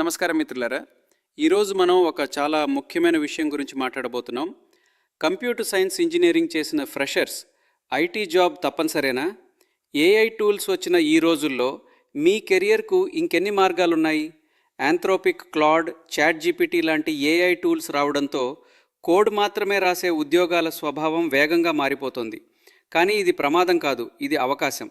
నమస్కారం మిత్రులారా. ఈరోజు మనం ఒక చాలా ముఖ్యమైన విషయం గురించి మాట్లాడబోతున్నాం. కంప్యూటర్ సైన్స్ ఇంజనీరింగ్ చేసిన ఫ్రెషర్స్ ఐటీ జాబ్ తప్పనిసరేనా? ఏఐ టూల్స్ వచ్చిన ఈ రోజుల్లో మీ కెరియర్కు ఇంకెన్ని మార్గాలు ఉన్నాయి ఆంథ్రోపిక్ క్లాడ్ చాట్ జీపీటీ లాంటి ఏఐ టూల్స్ రావడంతో కోడ్ మాత్రమే రాసే ఉద్యోగాల స్వభావం వేగంగా మారిపోతుంది. కానీ ఇది ప్రమాదం కాదు ఇది అవకాశం.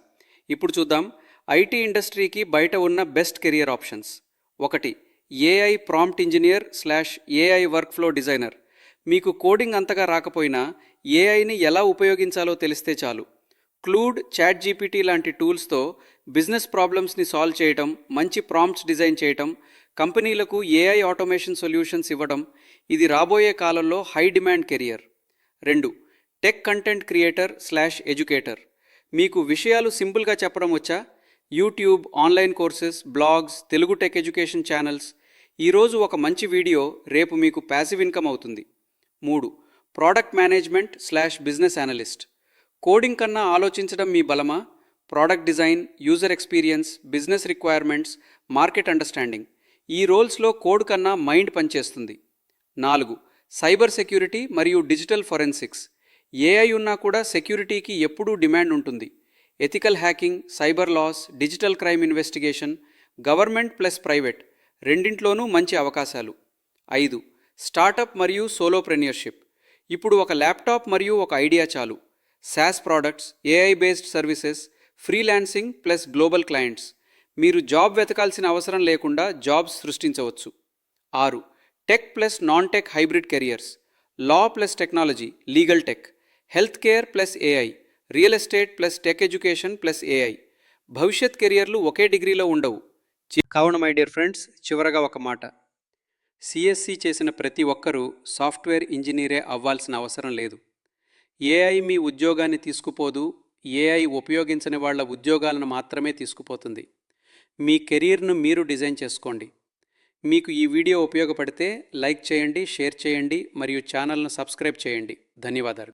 ఇప్పుడు చూద్దాం ఐటీ ఇండస్ట్రీకి బయట ఉన్న బెస్ట్ కెరియర్ ఆప్షన్స్. ఒకటి AI prompt engineer slash AI work flow designer మీకు కోడింగ్ అంతగా రాకపోయినా ఏఐని ఎలా ఉపయోగించాలో తెలిస్తే చాలు. క్లూడ్ చాట్ జీపీటీ లాంటి టూల్స్తో బిజినెస్ ప్రాబ్లమ్స్ని సాల్వ్ చేయటం మంచి ప్రాంప్ట్స్ డిజైన్ చేయటం కంపెనీలకు ఏఐ ఆటోమేషన్ సొల్యూషన్స్ ఇవ్వడం ఇది రాబోయే కాలంలో హై డిమాండ్ కెరియర్ రెండు tech content creator slash educator మీకు విషయాలు సింపుల్గా చెప్పడం వచ్చా? YouTube online courses blogs Telugu tech education channels ఈరోజు ఒక మంచి వీడియో రేపు మీకు ప్యాసివ్ ఇన్కమ్ అవుతుంది. మూడు product management slash business analyst coding కన్నా ఆలోచించడం మీ బలమా? Product design user experience business requirements market understanding ఈ రోల్స్లో కోడ్ కన్నా మైండ్ పనిచేస్తుంది. నాలుగు సైబర్ సెక్యూరిటీ మరియు డిజిటల్ ఫొరెన్సిక్స్ ఏఐ ఉన్నా కూడా సెక్యూరిటీకి ఎప్పుడూ డిమాండ్ ఉంటుంది. Ethical hacking cyber laws digital crime investigation government plus private రెండింట్లోనూ మంచి అవకాశాలు. ఐదు స్టార్టప్ మరియు సోలోప్రెన్యూర్షిప్ ఇప్పుడు ఒక ల్యాప్టాప్ మరియు ఒక ఐడియా చాలు. SaaS products AI based services freelancing plus global clients మీరు జాబ్ వెతకాల్సిన అవసరం లేకుండా జాబ్స్ సృష్టించవచ్చు. ఆరు tech plus non tech hybrid careers law plus technology legal tech health care plus AI real estate plus tech education plus AI. భవిష్యత్ కెరియర్లు ఒకే డిగ్రీలో ఉండవు. కావున మై డియర్ ఫ్రెండ్స్ చివరగా ఒక మాట. సిఎస్సి చేసిన ప్రతి ఒక్కరూ సాఫ్ట్వేర్ ఇంజనీరే అవ్వాల్సిన అవసరం లేదు. ఏఐ మీ ఉద్యోగాన్ని తీసుకుపోదు ఏఐ ఉపయోగించని వాళ్ళ ఉద్యోగాలను మాత్రమే తీసుకుపోతుంది. మీ కెరీర్ను మీరు డిజైన్ చేసుకోండి. మీకు ఈ వీడియో ఉపయోగపడితే లైక్ చేయండి షేర్ చేయండి మరియు ఛానల్ను సబ్స్క్రైబ్ చేయండి. ధన్యవాదాలు.